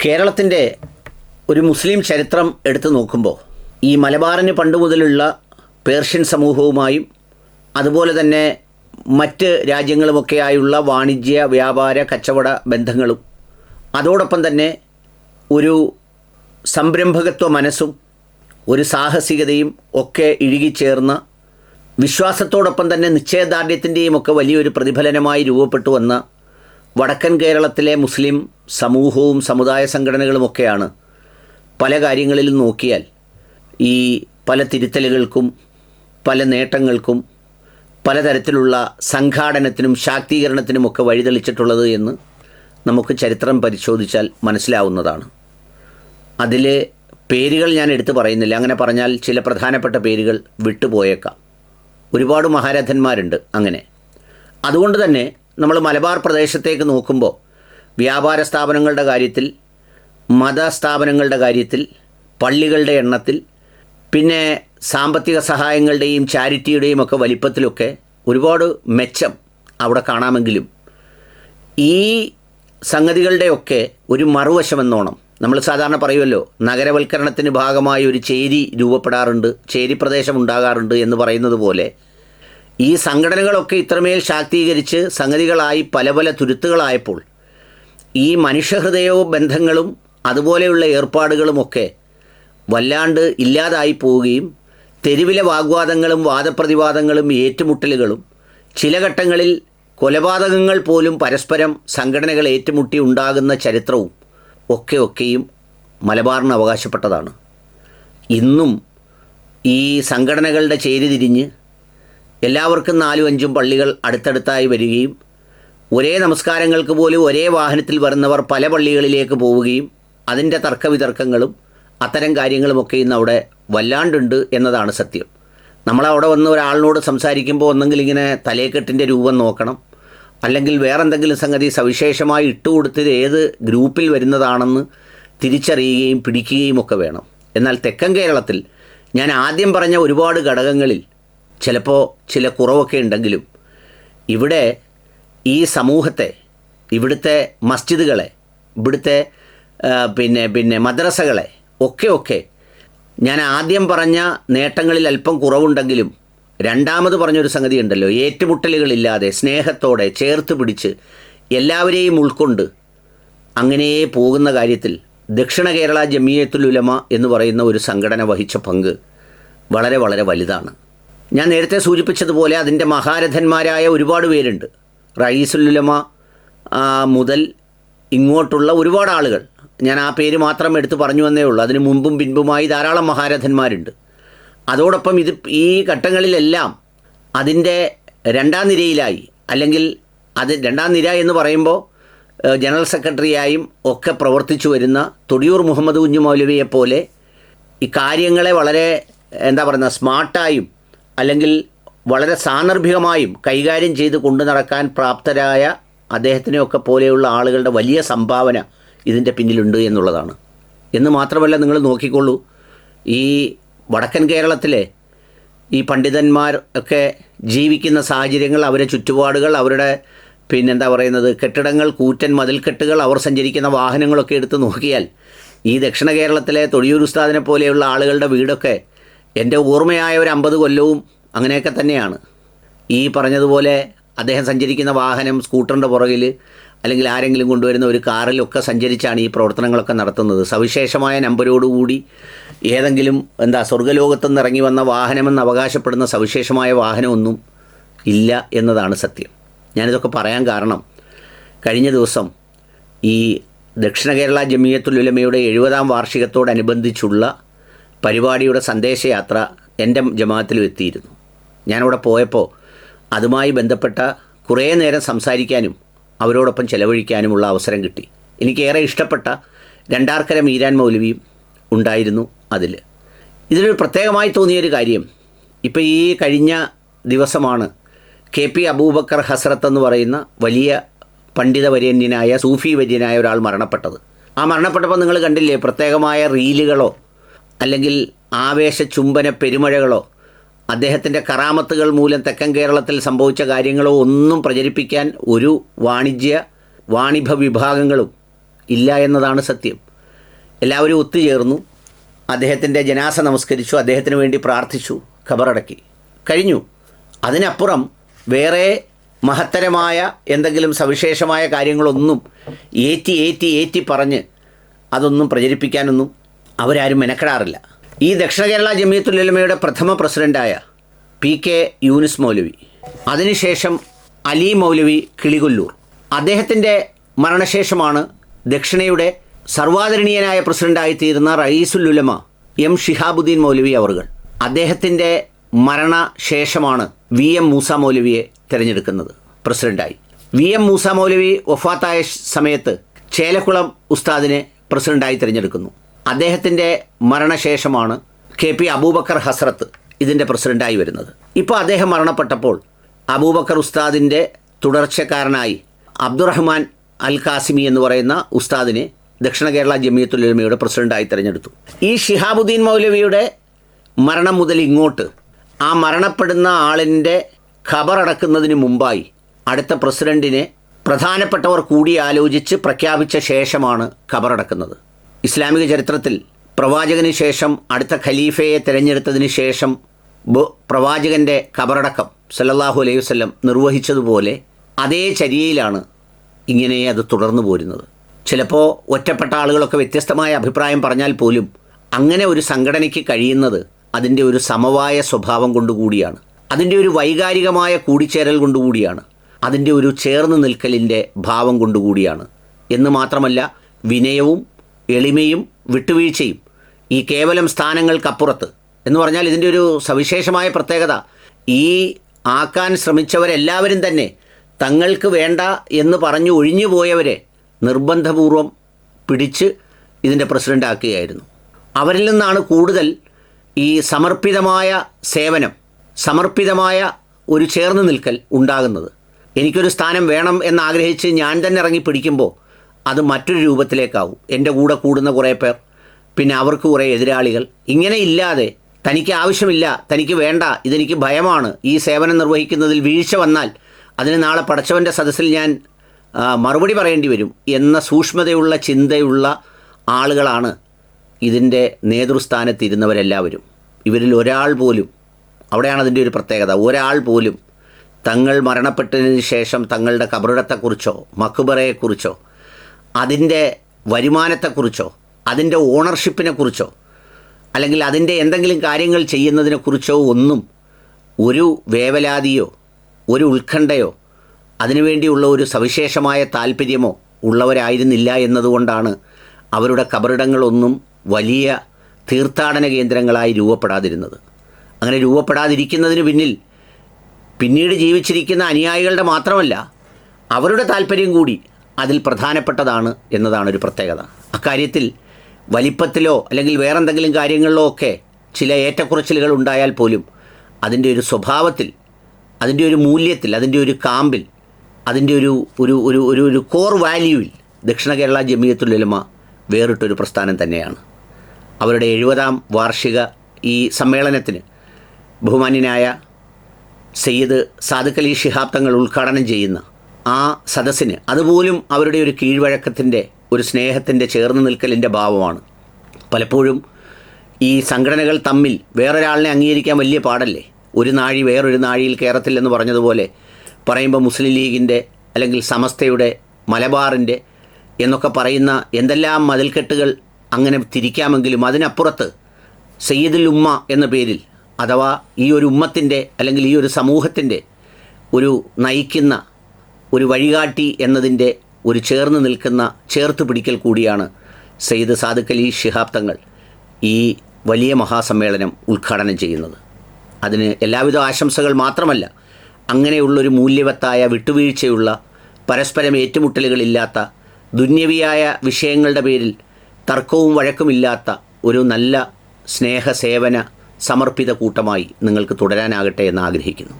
കേരളത്തിന്റെ ഒരു മുസ്ലിം ചരിത്രം എടുത്തു നോക്കുമ്പോൾ ഈ മലബാറിന് പണ്ട് മുതലുള്ള പേർഷ്യൻ സമൂഹവുമായും അതുപോലെ തന്നെ മറ്റ് രാജ്യങ്ങളുമൊക്കെയായുള്ള വാണിജ്യ വ്യാപാര കച്ചവട ബന്ധങ്ങളും അതോടൊപ്പം തന്നെ ഒരു സംരംഭകത്വ മനസ്സും ഒരു സാഹസികതയും ഒക്കെ ഇഴുകിച്ചേർന്ന വിശ്വാസത്തോടൊപ്പം തന്നെ നിശ്ചയദാർഢ്യത്തിന്റെയും ഒക്കെ വലിയൊരു പ്രതിഫലനമായി രൂപപ്പെട്ടു വന്ന വടക്കൻ കേരളത്തിലെ മുസ്ലിം സമൂഹവും സമുദായ സംഘടനകളുമൊക്കെയാണ് പല കാര്യങ്ങളിലും നോക്കിയാൽ ഈ പല തിരുത്തലുകൾക്കും പല നേട്ടങ്ങൾക്കും പലതരത്തിലുള്ള സംഘാടനത്തിനും ശാക്തീകരണത്തിനുമൊക്കെ വഴിതെളിച്ചിട്ടുള്ളത് എന്ന് നമുക്ക് ചരിത്രം പരിശോധിച്ചാൽ മനസ്സിലാവുന്നതാണ്. അതിലെ പേരുകൾ ഞാൻ എടുത്തു പറയുന്നില്ല. അങ്ങനെ പറഞ്ഞാൽ ചില പ്രധാനപ്പെട്ട പേരുകൾ വിട്ടുപോയേക്കാം. ഒരുപാട് മഹാരഥന്മാരുണ്ട് അങ്ങനെ. അതുകൊണ്ട് തന്നെ നമ്മൾ മലബാർ പ്രദേശത്തേക്ക് നോക്കുമ്പോൾ വ്യാപാര സ്ഥാപനങ്ങളുടെ കാര്യത്തിൽ മതസ്ഥാപനങ്ങളുടെ കാര്യത്തിൽ പള്ളികളുടെ എണ്ണത്തിൽ പിന്നെ സാമ്പത്തിക സഹായങ്ങളുടെയും ചാരിറ്റിയുടെയും ഒക്കെ വലിപ്പത്തിലൊക്കെ ഒരുപാട് മെച്ചം അവിടെ കാണാമെങ്കിലും ഈ സംഗതികളുടെയൊക്കെ ഒരു മറുവശമെന്നോണം. നമ്മൾ സാധാരണ പറയുമല്ലോ നഗരവൽക്കരണത്തിന് ഭാഗമായി ഒരു ചേരി രൂപപ്പെടാറുണ്ട് ചേരി പ്രദേശം ഉണ്ടാകാറുണ്ട് എന്ന് പറയുന്നത് പോലെ ഈ സംഘടനകളൊക്കെ ഇത്രമേൽ ശാക്തീകരിച്ച് സംഗതികളായി പല പല തുരുത്തുകളായപ്പോൾ ഈ മനുഷ്യഹൃദയവും ബന്ധങ്ങളും അതുപോലെയുള്ള ഏർപ്പാടുകളുമൊക്കെ വല്ലാണ്ട് ഇല്ലാതായി പോവുകയും തെരുവിലെ വാഗ്വാദങ്ങളും വാദപ്രതിവാദങ്ങളും ഏറ്റുമുട്ടലുകളും ചില ഘട്ടങ്ങളിൽ കൊലപാതകങ്ങൾ പോലും പരസ്പരം സംഘടനകൾ ഏറ്റുമുട്ടി ഉണ്ടാകുന്ന ചരിത്രവും ഒക്കെ ഒക്കെയും മലബാറിന് അവകാശപ്പെട്ടതാണ്. ഇന്നും ഈ സംഘടനകളുടെ ചേരി തിരിഞ്ഞ് എല്ലാവർക്കും നാലും അഞ്ചും പള്ളികൾ അടുത്തടുത്തായി വരികയും ഒരേ നമസ്കാരങ്ങൾക്ക് പോലും ഒരേ വാഹനത്തിൽ വരുന്നവർ പല പള്ളികളിലേക്ക് പോവുകയും അതിന്റെ തർക്കവിതർക്കങ്ങളും അത്തരം കാര്യങ്ങളുമൊക്കെ ഇന്ന് അവിടെ വല്ലാണ്ടുണ്ട് എന്നതാണ് സത്യം. നമ്മളവിടെ വന്ന് ഒരാളിനോട് സംസാരിക്കുമ്പോൾ ഒന്നെങ്കിൽ ഇങ്ങനെ തലേക്കെട്ടിന്റെ രൂപം നോക്കണം. അല്ലെങ്കിൽ വേറെന്തെങ്കിലും സംഗതി സവിശേഷമായി ഇട്ടുകൊടുത്തത് ഏത് ഗ്രൂപ്പിൽ വരുന്നതാണെന്ന് തിരിച്ചറിയുകയും പിടിക്കുകയും ഒക്കെ വേണം. എന്നാൽ തെക്കൻ കേരളത്തിൽ ഞാൻ ആദ്യം പറഞ്ഞ ഒരുപാട് ഘടകങ്ങളിൽ ചിലപ്പോൾ ചില കുറവൊക്കെ ഉണ്ടെങ്കിലും ഇവിടെ ഈ സമൂഹത്തെ ഇവിടുത്തെ മസ്ജിദുകളെ ഇവിടുത്തെ പിന്നെ പിന്നെ മദ്രസകളെ ഒക്കെ ഒക്കെ ഞാൻ ആദ്യം പറഞ്ഞ നേട്ടങ്ങളിൽ അല്പം കുറവുണ്ടെങ്കിലും രണ്ടാമത് പറഞ്ഞൊരു സംഗതി ഉണ്ടല്ലോ ഏറ്റുമുട്ടലുകളില്ലാതെ സ്നേഹത്തോടെ ചേർത്ത് പിടിച്ച് എല്ലാവരെയും ഉൾക്കൊണ്ട് അങ്ങനെ പോകുന്ന കാര്യത്തിൽ ദക്ഷിണ കേരള ജമിയത്തുൽ ഉലമ എന്ന് പറയുന്ന ഒരു സംഘടന വഹിച്ച പങ്ക് വളരെ വളരെ വലുതാണ്. ഞാൻ നേരത്തെ സൂചിപ്പിച്ചതുപോലെ അതിന്റെ മഹാരഥന്മാരായ ഒരുപാട് പേരുണ്ട്. റയീസുല്ലുലമ മുതൽ ഇങ്ങോട്ടുള്ള ഒരുപാട് ആളുകൾ. ഞാൻ ആ പേര് മാത്രം എടുത്ത് പറഞ്ഞു വന്നേ ഉള്ളൂ. അതിന് മുമ്പും പിൻപുമായി ധാരാളം മഹാരഥന്മാരുണ്ട്. അതോടൊപ്പം ഇത് ഈ ഘട്ടങ്ങളിലെല്ലാം അതിന്റെ രണ്ടാം നിരയിലായി അല്ലെങ്കിൽ അത് രണ്ടാം നിര എന്ന് പറയുമ്പോൾ ജനറൽ സെക്രട്ടറിയായും ഒക്കെ പ്രവർത്തിച്ചു വരുന്ന തൊടിയൂർ മുഹമ്മദ് കുഞ്ഞു മൗലവിയെപ്പോലെ ഈ കാര്യങ്ങളെ വളരെ എന്താ പറയുക സ്മാർട്ടായും അല്ലെങ്കിൽ വളരെ സാന്ദർഭികമായും കൈകാര്യം ചെയ്ത് കൊണ്ടു നടക്കാൻ പ്രാപ്തരായ അദ്ദേഹത്തിനെയൊക്കെ പോലെയുള്ള ആളുകളുടെ വലിയ സംഭാവന ഇതിന്റെ പിന്നിലുണ്ട് എന്നുള്ളതാണ്. എന്ന് മാത്രമല്ല നിങ്ങൾ നോക്കിക്കൊള്ളൂ ഈ വടക്കൻ കേരളത്തിലെ ഈ പണ്ഡിതന്മാർ ഒക്കെ ജീവിക്കുന്ന സാഹചര്യങ്ങൾ അവരുടെ ചുറ്റുപാടുകൾ അവരുടെ പിന്നെന്താ പറയുന്നത് കെട്ടിടങ്ങൾ കൂറ്റൻ മതിൽക്കെട്ടുകൾ അവർ സഞ്ചരിക്കുന്ന വാഹനങ്ങളൊക്കെ എടുത്ത് നോക്കിയാൽ ഈ ദക്ഷിണ കേരളത്തിലെ തൊഴിയൂർ ഉസ്താദിനെ പോലെയുള്ള ആളുകളുടെ വീടൊക്കെ എന്റെ ഓർമ്മയായ ഒരു അമ്പത് കൊല്ലവും അങ്ങനെയൊക്കെ തന്നെയാണ്. ഈ പറഞ്ഞതുപോലെ അദ്ദേഹം സഞ്ചരിക്കുന്ന വാഹനം സ്കൂട്ടറിന്റെ പുറകിൽ അല്ലെങ്കിൽ ആരെങ്കിലും കൊണ്ടുവരുന്ന ഒരു കാറിലൊക്കെ സഞ്ചരിച്ചാണ് ഈ പ്രവർത്തനങ്ങളൊക്കെ നടത്തുന്നത്. സവിശേഷമായ നമ്പരോടുകൂടി ഏതെങ്കിലും എന്താ സ്വർഗലോകത്തു നിന്ന് ഇറങ്ങി വന്ന വാഹനമെന്ന് അവകാശപ്പെടുന്ന സവിശേഷമായ വാഹനമൊന്നും ഇല്ല എന്നതാണ് സത്യം. ഞാനിതൊക്കെ പറയാൻ കാരണം കഴിഞ്ഞ ദിവസം ഈ ദക്ഷിണ കേരള ജമിയത്തുൽ ഉലമയുടെ എഴുപതാം വാർഷികത്തോടനുബന്ധിച്ചുള്ള പരിപാടിയുടെ സന്ദേശയാത്ര എന്റെ ജമാഅത്തിലും എത്തിയിരുന്നു. ഞാനവിടെ പോയപ്പോൾ അതുമായി ബന്ധപ്പെട്ട കുറേ നേരം സംസാരിക്കാനും അവരോടൊപ്പം ചെലവഴിക്കാനുമുള്ള അവസരം കിട്ടി. എനിക്കേറെ ഇഷ്ടപ്പെട്ട രണ്ടാർക്കര മീരാൻ മൗലവിയും ഉണ്ടായിരുന്നു അതിൽ. ഇതിലൊരു പ്രത്യേകമായി തോന്നിയൊരു കാര്യം ഇപ്പോൾ ഈ കഴിഞ്ഞ ദിവസമാണ് കെ പി അബൂബക്കർ ഹസ്രത്ത് എന്ന് പറയുന്ന വലിയ പണ്ഡിത വര്യന്യനായ സൂഫി വര്യനായ ഒരാൾ മരണപ്പെട്ടത്. ആ മരണപ്പെട്ടപ്പോൾ നിങ്ങൾ കണ്ടില്ലേ പ്രത്യേകമായ റീലുകളോ അല്ലെങ്കിൽ ആവേശ ചുംബന പെരുമഴകളോ അദ്ദേഹത്തിന്റെ കറാമത്തുകൾ മൂലം തെക്കൻ കേരളത്തിൽ സംഭവിച്ച കാര്യങ്ങളോ ഒന്നും പ്രചരിപ്പിക്കാൻ ഒരു വാണിജ്യ വാണിഭ വിഭാഗങ്ങളും ഇല്ല എന്നതാണ് സത്യം. എല്ലാവരും ഒത്തുചേർന്നു. അദ്ദേഹത്തിന്റെ ജനാസ നമസ്കരിച്ചു. അദ്ദേഹത്തിന് വേണ്ടി പ്രാർത്ഥിച്ചു. ഖബറടക്കി. കഴിഞ്ഞു. അതിനപ്പുറം വേറെ മഹത്തരമായ എന്തെങ്കിലും സവിശേഷമായ കാര്യങ്ങളൊന്നും ഏറ്റി ഏറ്റി ഏറ്റി പറഞ്ഞ് അതൊന്നും പ്രചരിപ്പിക്കാനൊന്നും അവരാരും മെനക്കെടാറില്ല. ഈ ദക്ഷിണ കേരള ജമിയത്തുലമയുടെ പ്രഥമ പ്രസിഡന്റായ പി കെ യൂനിസ് മൗലവി. അതിനുശേഷം അലി മൗലവി കിളികൊല്ലൂർ. അദ്ദേഹത്തിന്റെ മരണശേഷമാണ് ദക്ഷിണയുടെ സർവാദരണീയനായ പ്രസിഡന്റായി തീരുന്ന റയീസുല്ലുലമ എം ഷിഹാബുദ്ദീൻ മൗലവി അവറുകൾ അദ്ദേഹത്തിന്റെ മരണശേഷമാണ് വി എം മൂസ മൗലവിയെ തിരഞ്ഞെടുക്കുന്നത് പ്രസിഡന്റായി. വി എം മൂസ മൗലവി വഫാത്തായ സമയത്ത് ചേലക്കുളം ഉസ്താദിനെ പ്രസിഡന്റായി തിരഞ്ഞെടുക്കുന്നു. അദ്ദേഹത്തിന്റെ മരണശേഷമാണ് കെ പി അബൂബക്കർ ഹസ്രത്ത് ഇതിന്റെ പ്രസിഡന്റായി വരുന്നത്. ഇപ്പോൾ അദ്ദേഹം മരണപ്പെട്ടപ്പോൾ അബൂബക്കർ ഉസ്താദിന്റെ തുടർച്ചക്കാരനായി അബ്ദുറഹ്മാൻ അൽ കാസിമി എന്ന് പറയുന്ന ഉസ്താദിനെ ദക്ഷിണ കേരള ജമിയത്തുലമയുടെ പ്രസിഡന്റായി തിരഞ്ഞെടുത്തു. ഈ ഷിഹാബുദ്ദീൻ മൗലവിയുടെ മരണം മുതൽ ഇങ്ങോട്ട് ആ മരണപ്പെടുന്ന ആളിന്റെ ഖബറടക്കുന്നതിന് മുമ്പായി അടുത്ത പ്രസിഡന്റിനെ പ്രധാനപ്പെട്ടവർ കൂടി ആലോചിച്ച് പ്രഖ്യാപിച്ച ശേഷമാണ് ഖബറടക്കുന്നത് ഇസ്ലാമിക ചരിത്രത്തിൽ പ്രവാചകന് ശേഷം അടുത്ത ഖലീഫയെ തിരഞ്ഞെടുത്തതിന് ശേഷം പ്രവാചകന്റെ ഖബറടക്കം സല്ലല്ലാഹു അലൈഹി വസ്ലം നിർവഹിച്ചതുപോലെ അതേ ചര്യയിലാണ് ഇങ്ങനെ അത് തുടർന്നു പോരുന്നത്. ചിലപ്പോൾ ഒറ്റപ്പെട്ട ആളുകളൊക്കെ വ്യത്യസ്തമായ അഭിപ്രായം പറഞ്ഞാൽ പോലും അങ്ങനെ ഒരു സംഘടനയ്ക്ക് കഴിയുന്നത് അതിന്റെ ഒരു സമവായ സ്വഭാവം കൊണ്ടുകൂടിയാണ്. അതിന്റെ ഒരു വൈകാരികമായ കൂടിച്ചേരൽ കൊണ്ടുകൂടിയാണ്. അതിന്റെ ഒരു ചേർന്ന് നിൽക്കലിന്റെ ഭാവം കൊണ്ടുകൂടിയാണ്. എന്ന് മാത്രമല്ല വിനയവും എളിമയും വിട്ടുവീഴ്ചയും ഈ കേവലം സ്ഥാനങ്ങൾക്കപ്പുറത്ത് എന്ന് പറഞ്ഞാൽ ഇതിന്റെ ഒരു സവിശേഷമായ പ്രത്യേകത. ഈ ആക്കാൻ ശ്രമിച്ചവരെല്ലാവരും തന്നെ തങ്ങൾക്ക് വേണ്ട എന്ന് പറഞ്ഞു ഒഴിഞ്ഞു പോയവരെ നിർബന്ധപൂർവം പിടിച്ച് ഇതിന്റെ പ്രസിഡന്റ് ആക്കുകയായിരുന്നു അവരിൽ നിന്നാണ് കൂടുതൽ ഈ സമർപ്പിതമായ സേവനം സമർപ്പിതമായ ഒരു ചേർന്ന് നിൽക്കൽ ഉണ്ടാകുന്നത്. എനിക്കൊരു സ്ഥാനം വേണം എന്നാഗ്രഹിച്ച് ഞാൻ തന്നെ ഇറങ്ങി പിടിക്കുമ്പോൾ അത് മറ്റൊരു രൂപത്തിലേക്കാവും. എന്റെ കൂടെ കൂടുന്ന കുറേ പേർ പിന്നെ അവർക്ക് കുറേ എതിരാളികൾ. ഇങ്ങനെ ഇല്ലാതെ തനിക്ക് ആവശ്യമില്ല തനിക്ക് വേണ്ട ഇതെനിക്ക് ഭയമാണ് ഈ സേവനം നിർവഹിക്കുന്നതിൽ വീഴ്ച വന്നാൽ അതിന് നാളെ പടച്ചവന്റെ സദസ്സിൽ ഞാൻ മറുപടി പറയേണ്ടി വരും എന്ന സൂക്ഷ്മതയുള്ള ചിന്തയുള്ള ആളുകളാണ് ഇതിന്റെ നേതൃസ്ഥാനത്തിരുന്നവരെല്ലാവരും. ഇവരിൽ ഒരാൾ പോലും അവിടെയാണ് അതിന്റെ ഒരു പ്രത്യേകത ഒരാൾ പോലും തങ്ങൾ മരണപ്പെട്ടതിന് ശേഷം തങ്ങളുടെ കബറിടത്തെക്കുറിച്ചോ മക്കുബറയെക്കുറിച്ചോ അതിന്റെ വരുമാനത്തെക്കുറിച്ചോ അതിന്റെ ഓണർഷിപ്പിനെക്കുറിച്ചോ അല്ലെങ്കിൽ അതിന്റെ എന്തെങ്കിലും കാര്യങ്ങൾ ചെയ്യുന്നതിനെക്കുറിച്ചോ ഒന്നും ഒരു വേവലാതിയോ ഒരു ഉത്കണ്ഠയോ അതിനുവേണ്ടിയുള്ള ഒരു സവിശേഷമായ താല്പര്യമോ ഉള്ളവരായിരുന്നില്ല എന്നതുകൊണ്ടാണ് അവരുടെ കബറിടങ്ങളൊന്നും വലിയ തീർത്ഥാടന കേന്ദ്രങ്ങളായി രൂപപ്പെടാതിരുന്നത്. അങ്ങനെ രൂപപ്പെടാതിരിക്കുന്നതിന് പിന്നിൽ പിന്നീട് ജീവിച്ചിരിക്കുന്ന അനുയായികളുടെ മാത്രമല്ല അവരുടെ താല്പര്യം കൂടി അതിൽ പ്രധാനപ്പെട്ടതാണ് എന്നതാണ് ഒരു പ്രത്യേകത. അക്കാര്യത്തിൽ വലിപ്പത്തിലോ അല്ലെങ്കിൽ വേറെന്തെങ്കിലും കാര്യങ്ങളിലോ ഒക്കെ ചില ഏറ്റക്കുറച്ചിലുകൾ ഉണ്ടായാൽ പോലും അതിന്റെ ഒരു സ്വഭാവത്തിൽ അതിന്റെ ഒരു മൂല്യത്തിൽ അതിന്റെ ഒരു കാമ്പിൽ അതിന്റെ ഒരു ഒരു ഒരു ഒരു ഒരു കോർ വാല്യൂവിൽ ദക്ഷിണ കേരള ജമിയത്തുലമ വേറിട്ടൊരു പ്രസ്ഥാനം തന്നെയാണ്. അവരുടെ എഴുപതാം വാർഷിക ഈ സമ്മേളനത്തിന് ബഹുമാന്യനായ സയ്യിദ് സാദുക്കലി ശിഹാബ് തങ്ങൾ ഉദ്ഘാടനം ചെയ്യുന്ന ആ സദസ്സിന് അതുപോലും അവരുടെ ഒരു കീഴ്വഴക്കത്തിന്റെ ഒരു സ്നേഹത്തിന്റെ ചേർന്ന് നിൽക്കലിന്റെ ഭാവമാണ്. പലപ്പോഴും ഈ സംഘടനകൾ തമ്മിൽ വേറൊരാളിനെ അംഗീകരിക്കാൻ വലിയ പാടല്ലേ? ഒരു നാഴി വേറൊരു നാഴിയിൽ കയറത്തില്ലെന്ന് പറഞ്ഞതുപോലെ പറയുമ്പോൾ മുസ്ലിം ലീഗിന്റെ അല്ലെങ്കിൽ സമസ്തയുടെ മലബാറിന്റെ എന്നൊക്കെ പറയുന്ന എന്തെല്ലാം മതിൽക്കെട്ടുകൾ അങ്ങനെ തിരിക്കാമെങ്കിലും അതിനപ്പുറത്ത് സയ്യിദുൽ ഉമ്മ എന്ന പേരിൽ അഥവാ ഈ ഒരു ഉമ്മത്തിന്റെ അല്ലെങ്കിൽ ഈ ഒരു സമൂഹത്തിന്റെ ഒരു നയിക്കുന്ന ഒരു വഴികാട്ടി എന്നതിന്റെ ഒരു ചേർന്ന് നിൽക്കുന്ന ചേർത്ത് പിടിക്കൽ കൂടിയാണ് സയ്യിദ് സാദിഖ് അലി ശിഹാബ് തങ്ങൾ ഈ വലിയ മഹാസമ്മേളനം ഉദ്ഘാടനം ചെയ്യുന്നത്. അതിന് എല്ലാവിധ ആശംസകൾ മാത്രമല്ല അങ്ങനെയുള്ളൊരു മൂല്യവത്തായ വിട്ടുവീഴ്ചയുള്ള പരസ്പരം ഏറ്റുമുട്ടലുകളില്ലാത്ത ദുന്യവിയായ വിഷയങ്ങളുടെ പേരിൽ തർക്കവും വഴക്കുമില്ലാത്ത ഒരു നല്ല സ്നേഹസേവന സമർപ്പിത കൂട്ടമായി നിങ്ങൾക്ക് തുടരാനാകട്ടെ എന്ന് ആഗ്രഹിക്കുന്നു.